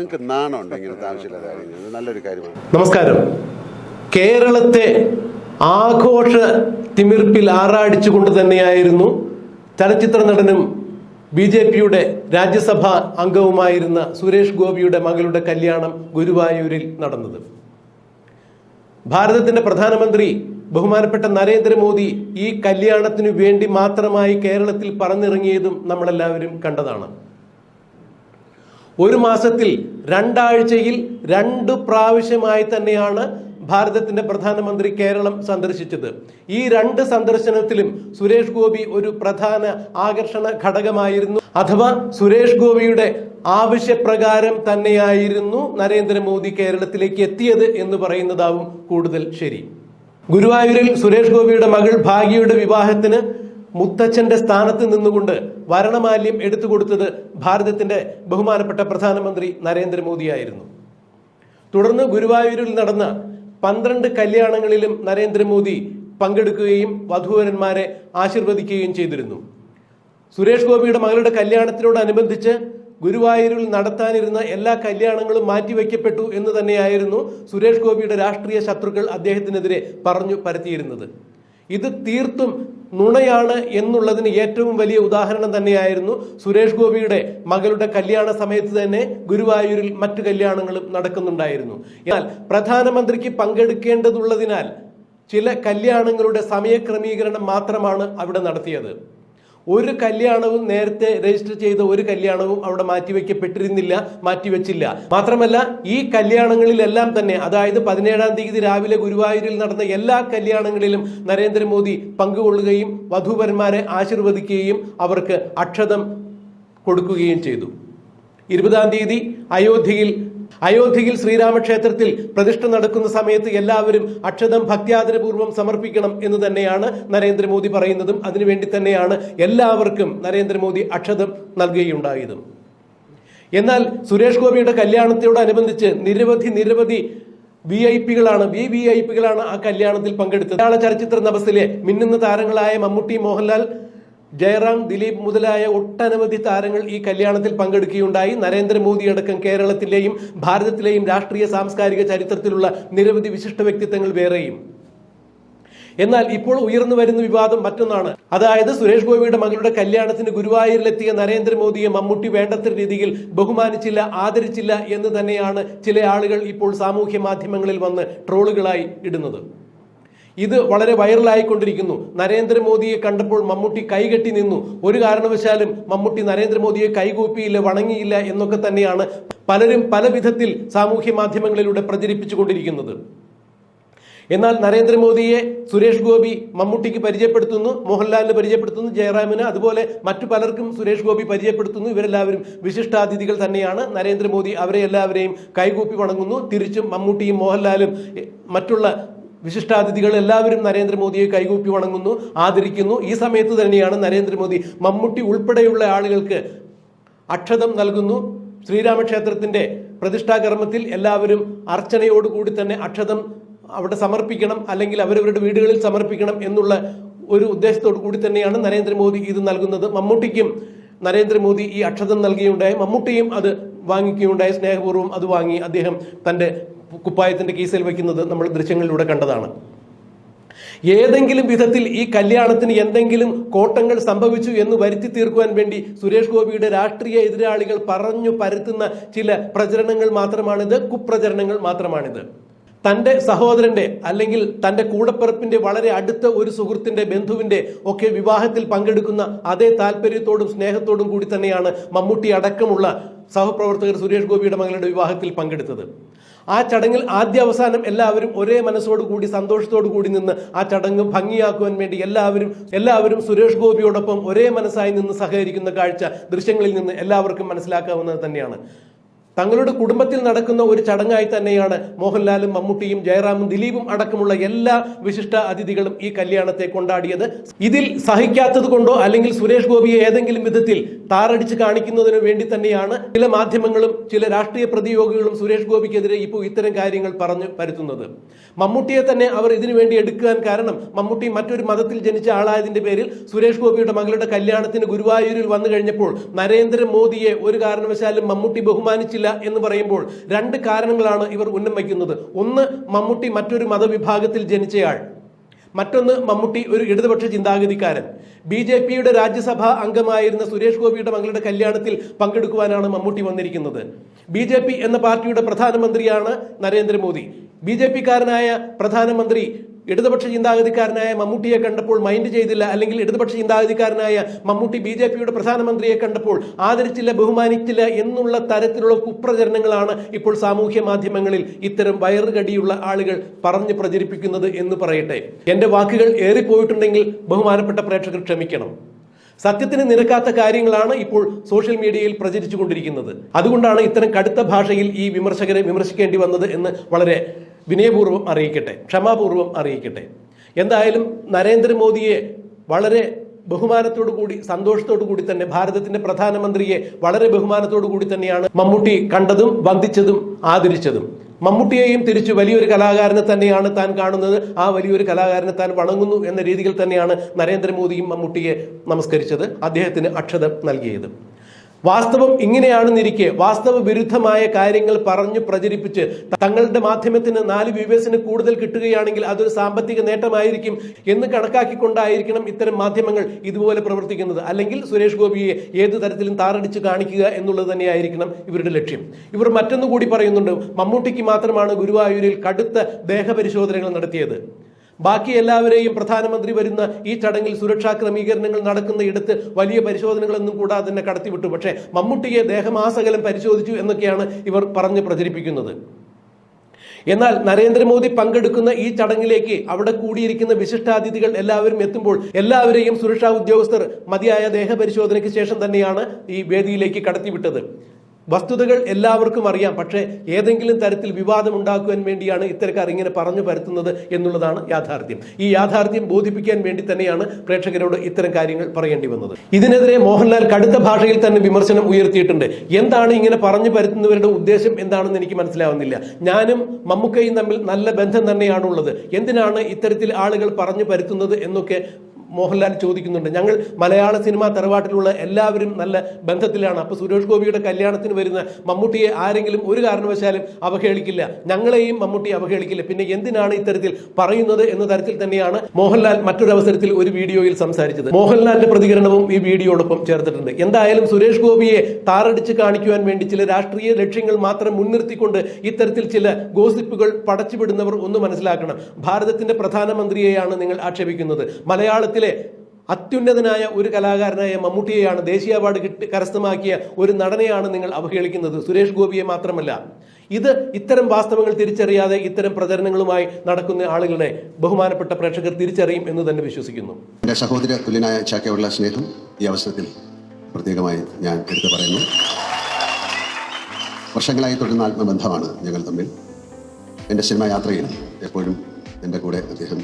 നിങ്ങൾക്ക് നാണമുണ്ട് ഇങ്ങനത്തെ ആവശ്യമില്ലാത്ത കാര്യങ്ങൾ. നല്ലൊരു കാര്യമാണ്. നമസ്കാരം. കേരളത്തെ ആഘോഷ തിമിർപ്പിൽ ആറാടിച്ചുകൊണ്ട് തന്നെയായിരുന്നു ചലച്ചിത്ര നടനും ബി ജെ പിയുടെ രാജ്യസഭാ അംഗവുമായിരുന്ന സുരേഷ് ഗോപിയുടെ മകളുടെ കല്യാണം ഗുരുവായൂരിൽ നടന്നത്. ഭാരതത്തിന്റെ പ്രധാനമന്ത്രി ബഹുമാനപ്പെട്ട നരേന്ദ്രമോദി ഈ കല്യാണത്തിനു വേണ്ടി മാത്രമായി കേരളത്തിൽ പറന്നിറങ്ങിയതും നമ്മളെല്ലാവരും കണ്ടതാണ്. ഒരു മാസത്തിൽ രണ്ടാഴ്ചയിൽ രണ്ട് പ്രാവശ്യമായി തന്നെയാണ് ഭാരതത്തിന്റെ പ്രധാനമന്ത്രി കേരളം സന്ദർശിച്ചത്. ഈ രണ്ട് സന്ദർശനത്തിലും സുരേഷ് ഗോപി ഒരു പ്രധാന ആകർഷണ ഘടകമായിരുന്നു. അഥവാ സുരേഷ് ഗോപിയുടെ ആവശ്യപ്രകാരം തന്നെയായിരുന്നു നരേന്ദ്രമോദി കേരളത്തിലേക്ക് എത്തിയത് എന്ന് പറയുന്നതാവും കൂടുതൽ ശരി. ഗുരുവായൂരിൽ സുരേഷ് ഗോപിയുടെ മകൾ ഭാഗ്യയുടെ വിവാഹത്തിന് മുത്തച്ഛന്റെ സ്ഥാനത്ത് നിന്നുകൊണ്ട് വരണമാല്യം എടുത്തു കൊടുത്തത് ഭാരതത്തിന്റെ ബഹുമാനപ്പെട്ട പ്രധാനമന്ത്രി നരേന്ദ്രമോദിയായിരുന്നു. തുടർന്ന് ഗുരുവായൂരിൽ നടന്ന പന്ത്രണ്ട് കല്യാണങ്ങളിലും നരേന്ദ്രമോദി പങ്കെടുക്കുകയും വധൂവരന്മാരെ ആശീർവദിക്കുകയും ചെയ്തിരുന്നു. സുരേഷ് ഗോപിയുടെ മകളുടെ കല്യാണത്തിനോടനുബന്ധിച്ച് ഗുരുവായൂരിൽ നടത്താനിരുന്ന എല്ലാ കല്യാണങ്ങളും മാറ്റിവെക്കപ്പെട്ടു എന്ന് തന്നെയായിരുന്നു സുരേഷ് ഗോപിയുടെ രാഷ്ട്രീയ ശത്രുക്കൾ അദ്ദേഹത്തിനെതിരെ പറഞ്ഞു പരത്തിയിരുന്നത്. ഇത് തീർത്തും നുണയാണ് എന്നുള്ളതിന് ഏറ്റവും വലിയ ഉദാഹരണം തന്നെയായിരുന്നു സുരേഷ് ഗോപിയുടെ മകളുടെ കല്യാണ സമയത്ത് തന്നെ ഗുരുവായൂരിൽ മറ്റു കല്യാണങ്ങളും നടക്കുന്നുണ്ടായിരുന്നു. എന്നാൽ പ്രധാനമന്ത്രിക്ക് പങ്കെടുക്കേണ്ടതുള്ളതിനാൽ ചില കല്യാണങ്ങളുടെ സമയക്രമീകരണം മാത്രമാണ് അവിടെ നടത്തിയത്. ഒരു കല്യാണവും നേരത്തെ രജിസ്റ്റർ ചെയ്ത ഒരു കല്യാണവും അവിടെ മാറ്റിവെക്കപ്പെട്ടിരുന്നില്ല മാറ്റിവെച്ചില്ല മാത്രമല്ല ഈ കല്യാണങ്ങളിലെല്ലാം തന്നെ അതായത് പതിനേഴാം തീയതി രാവിലെ ഗുരുവായൂരിൽ നടന്ന എല്ലാ കല്യാണങ്ങളിലും നരേന്ദ്രമോദി പങ്കുകൊള്ളുകയും വധൂവരന്മാരെ ആശീർവദിക്കുകയും അവർക്ക് അക്ഷതം കൊടുക്കുകയും ചെയ്തു. ഇരുപതാം തീയതി അയോധ്യയിൽ അയോധ്യയിൽ ശ്രീരാമക്ഷേത്രത്തിൽ പ്രതിഷ്ഠ നടക്കുന്ന സമയത്ത് എല്ലാവരും അക്ഷതം ഭക്ത്യാദരപൂർവം സമർപ്പിക്കണം എന്ന് തന്നെയാണ് നരേന്ദ്രമോദി പറയുന്നതും. അതിനുവേണ്ടി തന്നെയാണ് എല്ലാവർക്കും നരേന്ദ്രമോദി അക്ഷതം നൽകുകയുണ്ടായതും. എന്നാൽ സുരേഷ് ഗോപിയുടെ കല്യാണത്തോടനുബന്ധിച്ച് നിരവധി നിരവധി വി ഐ പികളാണ് വി വി ഐ പികളാണ് ആ കല്യാണത്തിൽ പങ്കെടുത്തത്. ചലച്ചിത്ര നവസിലെ മിന്നുന്ന താരങ്ങളായ മമ്മൂട്ടി മോഹൻലാൽ ജയറാം ദിലീപ് മുതലായ ഒട്ടനവധി താരങ്ങൾ ഈ കല്യാണത്തിൽ പങ്കെടുക്കുകയുണ്ടായി. നരേന്ദ്രമോദി അടക്കം കേരളത്തിലെയും ഭാരതത്തിലെയും രാഷ്ട്രീയ സാംസ്കാരിക ചരിത്രത്തിലുള്ള നിരവധി വിശിഷ്ട വ്യക്തിത്വങ്ങൾ വേറെയും. എന്നാൽ ഇപ്പോൾ ഉയർന്നു വരുന്ന വിവാദം മറ്റൊന്നാണ്. അതായത് സുരേഷ് ഗോപിയുടെ മകളുടെ കല്യാണത്തിന് ഗുരുവായൂരിലെത്തിയ നരേന്ദ്രമോദിയെ മമ്മൂട്ടി വേണ്ടത്ര രീതിയിൽ ബഹുമാനിച്ചില്ല ആദരിച്ചില്ല എന്ന് തന്നെയാണ് ചില ആളുകൾ ഇപ്പോൾ സാമൂഹ്യ മാധ്യമങ്ങളിൽ വന്ന് ട്രോളുകളായി ഇടുന്നത്. ഇത് വളരെ വൈറലായിക്കൊണ്ടിരിക്കുന്നു. നരേന്ദ്രമോദിയെ കണ്ടപ്പോൾ മമ്മൂട്ടി കൈകെട്ടി നിന്നു. ഒരു കാരണവശാലും മമ്മൂട്ടി നരേന്ദ്രമോദിയെ കൈകൂപ്പിയില്ല വണങ്ങിയില്ല എന്നൊക്കെ തന്നെയാണ് പലരും പല വിധത്തിൽ സാമൂഹ്യ മാധ്യമങ്ങളിലൂടെ പ്രചരിപ്പിച്ചുകൊണ്ടിരിക്കുന്നത്. എന്നാൽ നരേന്ദ്രമോദിയെ സുരേഷ് ഗോപി മമ്മൂട്ടിക്ക് പരിചയപ്പെടുത്തുന്നു മോഹൻലാലിന് പരിചയപ്പെടുത്തുന്നു ജയറാമിന് അതുപോലെ മറ്റു പലർക്കും സുരേഷ് ഗോപി പരിചയപ്പെടുത്തുന്നു. ഇവരെല്ലാവരും വിശിഷ്ടാതിഥികൾ തന്നെയാണ്. നരേന്ദ്രമോദി അവരെ എല്ലാവരെയും കൈകൂപ്പി വണങ്ങുന്നു. തിരിച്ചും മമ്മൂട്ടിയും മോഹൻലാലും മറ്റുള്ള വിശിഷ്ടാതിഥികൾ എല്ലാവരും നരേന്ദ്രമോദിയെ കൈകൂപ്പി വണങ്ങുന്നു ആദരിക്കുന്നു. ഈ സമയത്ത് തന്നെയാണ് നരേന്ദ്രമോദി മമ്മൂട്ടി ഉൾപ്പെടെയുള്ള ആളുകൾക്ക് അക്ഷതം നൽകുന്നു. ശ്രീരാമക്ഷേത്രത്തിന്റെ പ്രതിഷ്ഠാകർമ്മത്തിൽ എല്ലാവരും അർച്ചനയോടുകൂടി തന്നെ അക്ഷതം അവിടെ സമർപ്പിക്കണം അല്ലെങ്കിൽ അവരവരുടെ വീടുകളിൽ സമർപ്പിക്കണം എന്നുള്ള ഒരു ഉദ്ദേശത്തോടു കൂടി തന്നെയാണ് നരേന്ദ്രമോദി ഇത് നൽകുന്നത്. മമ്മൂട്ടിക്കും നരേന്ദ്രമോദി ഈ അക്ഷതം നൽകുകയുണ്ടായി മമ്മൂട്ടിയും അത് വാങ്ങിക്കുകയുണ്ടായി. സ്നേഹപൂർവം അത് വാങ്ങി അദ്ദേഹം തന്റെ കുപ്പായത്തിന്റെ കീസിൽ വയ്ക്കുന്നത് നമ്മൾ ദൃശ്യങ്ങളിലൂടെ കണ്ടതാണ്. ഏതെങ്കിലും വിധത്തിൽ ഈ കല്യാണത്തിന് എന്തെങ്കിലും കോട്ടങ്ങൾ സംഭവിച്ചു എന്ന് വരുത്തി തീർക്കുവാൻ വേണ്ടി സുരേഷ് ഗോപിയുടെ രാഷ്ട്രീയ എതിരാളികൾ പറഞ്ഞു പരത്തുന്ന ചില പ്രചരണങ്ങൾ മാത്രമാണിത് കുപ്രചരണങ്ങൾ മാത്രമാണിത്. തന്റെ സഹോദരന്റെ അല്ലെങ്കിൽ തന്റെ കൂടപ്പിറപ്പിന്റെ വളരെ അടുത്ത ഒരു സുഹൃത്തിന്റെ ബന്ധുവിന്റെ ഒക്കെ വിവാഹത്തിൽ പങ്കെടുക്കുന്ന അതേ താല്പര്യത്തോടും സ്നേഹത്തോടും കൂടി തന്നെയാണ് മമ്മൂട്ടി അടക്കമുള്ള സഹപ്രവർത്തകർ സുരേഷ് ഗോപിയുടെ മകളുടെ വിവാഹത്തിൽ പങ്കെടുത്തത്. ആ ചടങ്ങിൽ ആദ്യ അവസാനം എല്ലാവരും ഒരേ മനസ്സോടു കൂടി സന്തോഷത്തോടു കൂടി നിന്ന് ആ ചടങ്ങ് ഭംഗിയാക്കുവാൻ വേണ്ടി എല്ലാവരും എല്ലാവരും സുരേഷ് ഗോപിയോടൊപ്പം ഒരേ മനസ്സായി നിന്ന് സഹകരിക്കുന്ന കാഴ്ച ദൃശ്യങ്ങളിൽ നിന്ന് എല്ലാവർക്കും മനസ്സിലാക്കാവുന്നത് തന്നെയാണ്. തങ്ങളുടെ കുടുംബത്തിൽ നടക്കുന്ന ഒരു ചടങ്ങായി തന്നെയാണ് മോഹൻലാലും മമ്മൂട്ടിയും ജയറാമും ദിലീപും അടക്കമുള്ള എല്ലാ വിശിഷ്ട അതിഥികളും ഈ കല്യാണത്തെ കൊണ്ടാടിയത്. ഇതിൽ സഹിക്കാത്തത് കൊണ്ടോ അല്ലെങ്കിൽ സുരേഷ് ഗോപിയെ ഏതെങ്കിലും വിധത്തിൽ താറടിച്ച് കാണിക്കുന്നതിന് വേണ്ടി തന്നെയാണ് ചില മാധ്യമങ്ങളും ചില രാഷ്ട്രീയ പ്രതിയോഗികളും സുരേഷ് ഗോപിക്കെതിരെ ഇപ്പോൾ ഇത്തരം കാര്യങ്ങൾ പറഞ്ഞു പരത്തുന്നത്. മമ്മൂട്ടിയെ തന്നെ അവർ ഇതിനു വേണ്ടി എടുക്കാൻ കാരണം മമ്മൂട്ടി മറ്റൊരു മതത്തിൽ ജനിച്ച ആളായതിന്റെ പേരിൽ സുരേഷ് ഗോപിയുടെ മകളുടെ കല്യാണത്തിന് ഗുരുവായൂരിൽ വന്നു കഴിഞ്ഞപ്പോൾ നരേന്ദ്രമോദിയെ ഒരു കാരണവശാലും മമ്മൂട്ടി ബഹുമാനിച്ചില്ല എന്ന് പറയുമ്പോൾ രണ്ട് കാരണങ്ങളാണ് ഇവർ ഉന്നം വയ്ക്കുന്നത്. ഒന്ന് മമ്മൂട്ടി മറ്റൊരു മതവിഭാഗത്തിൽ ജനിച്ചയാൾ. മറ്റൊന്ന് മമ്മൂട്ടി ഒരു ഇടതുപക്ഷ ചിന്താഗതിക്കാരൻ. ബി ജെ പിയുടെ രാജ്യസഭാ അംഗമായിരുന്ന സുരേഷ് ഗോപിയുടെ മകളുടെ കല്യാണത്തിൽ പങ്കെടുക്കുവാനാണ് മമ്മൂട്ടി വന്നിരിക്കുന്നത്. ബി എന്ന പാർട്ടിയുടെ പ്രധാനമന്ത്രിയാണ് നരേന്ദ്രമോദി. ബി ജെ പിക്കാരനായ പ്രധാനമന്ത്രി ഇടതുപക്ഷ ചിന്താഗതിക്കാരനായ മമ്മൂട്ടിയെ കണ്ടപ്പോൾ മൈൻഡ് ചെയ്തില്ല. അല്ലെങ്കിൽ ഇടതുപക്ഷ ചിന്താഗതിക്കാരനായ മമ്മൂട്ടി ബി ജെ പിയുടെ പ്രധാനമന്ത്രിയെ കണ്ടപ്പോൾ ആദരിച്ചില്ല ബഹുമാനിച്ചില്ല എന്നുള്ള തരത്തിലുള്ള കുപ്രചരണങ്ങളാണ് ഇപ്പോൾ സാമൂഹ്യ മാധ്യമങ്ങളിൽ ഇത്തരം വയറുകടിയുള്ള ആളുകൾ പറഞ്ഞു പ്രചരിപ്പിക്കുന്നത് എന്ന് പറയട്ടെ. എന്റെ വാക്കുകൾ ഏറിപ്പോയിട്ടുണ്ടെങ്കിൽ ബഹുമാനപ്പെട്ട പ്രേക്ഷകർ ക്ഷമിക്കണം. സത്യത്തിന് നിരക്കാത്ത കാര്യങ്ങളാണ് ഇപ്പോൾ സോഷ്യൽ മീഡിയയിൽ പ്രചരിച്ചുകൊണ്ടിരിക്കുന്നത്. അതുകൊണ്ടാണ് ഇത്തരം കടുത്ത ഭാഷയിൽ ഈ വിമർശകരെ വിമർശിക്കേണ്ടി വന്നത് എന്ന് വളരെ വിനയപൂർവം അറിയിക്കട്ടെ ക്ഷമാപൂർവം അറിയിക്കട്ടെ. എന്തായാലും നരേന്ദ്രമോദിയെ വളരെ ബഹുമാനത്തോടു കൂടി സന്തോഷത്തോടു കൂടി തന്നെ ഭാരതത്തിന്റെ പ്രധാനമന്ത്രിയെ വളരെ ബഹുമാനത്തോടു കൂടി തന്നെയാണ് മമ്മൂട്ടി കണ്ടതും വന്ദിച്ചതും ആദരിച്ചതും. മമ്മൂട്ടിയെയും തിരിച്ചു വലിയൊരു കലാകാരനെ തന്നെയാണ് താൻ കാണുന്നത്. ആ വലിയൊരു കലാകാരനെ താൻ വണങ്ങുന്നു എന്ന രീതിയിൽ തന്നെയാണ് നരേന്ദ്രമോദിയും മമ്മൂട്ടിയെ നമസ്കരിച്ചത് അദ്ദേഹത്തിന് അക്ഷതം നൽകിയത്. വാസ്തവം ഇങ്ങനെയാണെന്നിരിക്കെ വാസ്തവ വിരുദ്ധമായ കാര്യങ്ങൾ പറഞ്ഞു പ്രചരിപ്പിച്ച് തങ്ങളുടെ മാധ്യമത്തിന് നാല് വ്യൂവേഴ്സിന് കൂടുതൽ കിട്ടുകയാണെങ്കിൽ അതൊരു സാമ്പത്തിക നേട്ടമായിരിക്കും എന്ന് കണക്കാക്കിക്കൊണ്ടായിരിക്കണം ഇത്തരം മാധ്യമങ്ങൾ ഇതുപോലെ പ്രവർത്തിക്കുന്നത്. അല്ലെങ്കിൽ സുരേഷ് ഗോപിയെ ഏത് തരത്തിലും താറടിച്ച് കാണിക്കുക എന്നുള്ളത് തന്നെയായിരിക്കണം ഇവരുടെ ലക്ഷ്യം. ഇവർ മറ്റൊന്നുകൂടി പറയുന്നുണ്ട് മമ്മൂട്ടിക്ക് മാത്രമാണ് ഗുരുവായൂരിൽ കടുത്ത ദേഹപരിശോധനകൾ നടത്തിയത്. ബാക്കി എല്ലാവരെയും പ്രധാനമന്ത്രി വരുന്ന ഈ ചടങ്ങിൽ സുരക്ഷാ ക്രമീകരണങ്ങൾ നടക്കുന്ന ഇടത്ത് വലിയ പരിശോധനകളൊന്നും കൂടാതെ തന്നെ കടത്തിവിട്ടു. പക്ഷേ മമ്മൂട്ടിയെ ദേഹമാസകലം പരിശോധിച്ചു എന്നൊക്കെയാണ് ഇവർ പറഞ്ഞ് പ്രചരിപ്പിക്കുന്നത്. എന്നാൽ നരേന്ദ്രമോദി പങ്കെടുക്കുന്ന ഈ ചടങ്ങിലേക്ക് അവിടെ കൂടിയിരിക്കുന്ന വിശിഷ്ടാതിഥികൾ എല്ലാവരും എത്തുമ്പോൾ എല്ലാവരെയും സുരക്ഷാ ഉദ്യോഗസ്ഥർ മതിയായ ദേഹപരിശോധനയ്ക്ക് ശേഷം തന്നെയാണ് ഈ വേദിയിലേക്ക് കടത്തിവിട്ടത്. വസ്തുതകൾ എല്ലാവർക്കും അറിയാം. പക്ഷേ ഏതെങ്കിലും തരത്തിൽ വിവാദം ഉണ്ടാക്കുവാൻ വേണ്ടിയാണ് ഇത്തരക്കാർ ഇങ്ങനെ പറഞ്ഞു പരത്തുന്നത് എന്നുള്ളതാണ് യാഥാർത്ഥ്യം. ഈ യാഥാർത്ഥ്യം ബോധിപ്പിക്കാൻ വേണ്ടി തന്നെയാണ് പ്രേക്ഷകരോട് ഇത്തരം കാര്യങ്ങൾ പറയേണ്ടി വന്നത്. ഇതിനെതിരെ മോഹൻലാൽ കടുത്ത ഭാഷയിൽ തന്നെ വിമർശനം ഉയർത്തിയിട്ടുണ്ട്. എന്താണ് ഇങ്ങനെ പറഞ്ഞു പരത്തുന്നവരുടെ ഉദ്ദേശം എന്താണെന്ന് എനിക്ക് മനസ്സിലാവുന്നില്ല. ഞാനും മമ്മൂക്കയും തമ്മിൽ നല്ല ബന്ധം തന്നെയാണുള്ളത്. എന്തിനാണ് ഇത്തരത്തിൽ ആളുകൾ പറഞ്ഞു പരത്തുന്നത് എന്നൊക്കെ മോഹൻലാൽ ചോദിക്കുന്നുണ്ട്. ഞങ്ങൾ മലയാള സിനിമാ തറവാട്ടിലുള്ള എല്ലാവരും നല്ല ബന്ധത്തിലാണ്. അപ്പോൾ സുരേഷ് ഗോപിയുടെ കല്യാണത്തിന് വരുന്ന മമ്മൂട്ടിയെ ആരെങ്കിലും ഒരു കാരണവശാലും അവഹേളിക്കില്ല. ഞങ്ങളെയും മമ്മൂട്ടി അവഹേളിക്കില്ല. പിന്നെ എന്തിനാണ് ഇത്തരത്തിൽ പറയുന്നത് എന്ന തരത്തിൽ തന്നെയാണ് മോഹൻലാൽ മറ്റൊരു അവസരത്തിൽ ഒരു വീഡിയോയിൽ സംസാരിച്ചത്. മോഹൻലാലിന്റെ പ്രതികരണവും ഈ വീഡിയോടൊപ്പം ചേർത്തിട്ടുണ്ട്. എന്തായാലും സുരേഷ് ഗോപിയെ താറടിച്ച് കാണിക്കുവാൻ വേണ്ടി ചില രാഷ്ട്രീയ ലക്ഷ്യങ്ങൾ മാത്രം മുൻനിർത്തിക്കൊണ്ട് ഇത്തരത്തിൽ ചില ഗോസിപ്പുകൾ പടച്ചുവിടുന്നവർ ഒന്ന് മനസ്സിലാക്കണം. ഭാരതത്തിന്റെ പ്രധാനമന്ത്രിയെയാണ് നിങ്ങൾ ആക്ഷേപിക്കുന്നത്. മലയാളത്തിലെ അത്യുന്നതനായ ഒരു കലാകാരനായ മമ്മൂട്ടിയെയാണ് ദേശീയ അവാർഡ് കിട്ടി കരസ്ഥമാക്കിയ ഒരു നടനെയാണ് നിങ്ങൾ അവഹേളിക്കുന്നത്. സുരേഷ് ഗോപിയെ മാത്രമല്ല. ഇത് ഇത്തരം വാസ്തവങ്ങൾ തിരിച്ചറിയാതെ ഇത്തരം പ്രചരണങ്ങളുമായി നടക്കുന്ന ആളുകളെ ബഹുമാനപ്പെട്ട പ്രേക്ഷകർ തിരിച്ചറിയും എന്ന് തന്നെ വിശ്വസിക്കുന്നു. എന്റെ സഹോദര തുല്യനായ ചാക്കയുള്ള സ്നേഹം ഈ അവസരത്തിൽ പ്രത്യേകമായി ഞാൻ എടുത്തു പറയുന്നു. വർഷങ്ങളായി തുടരുന്ന ആത്മബന്ധമാണ് ഞങ്ങൾ തമ്മിൽ. എന്റെ സിനിമാ യാത്രയിൽ എപ്പോഴും എന്റെ കൂടെ അദ്ദേഹം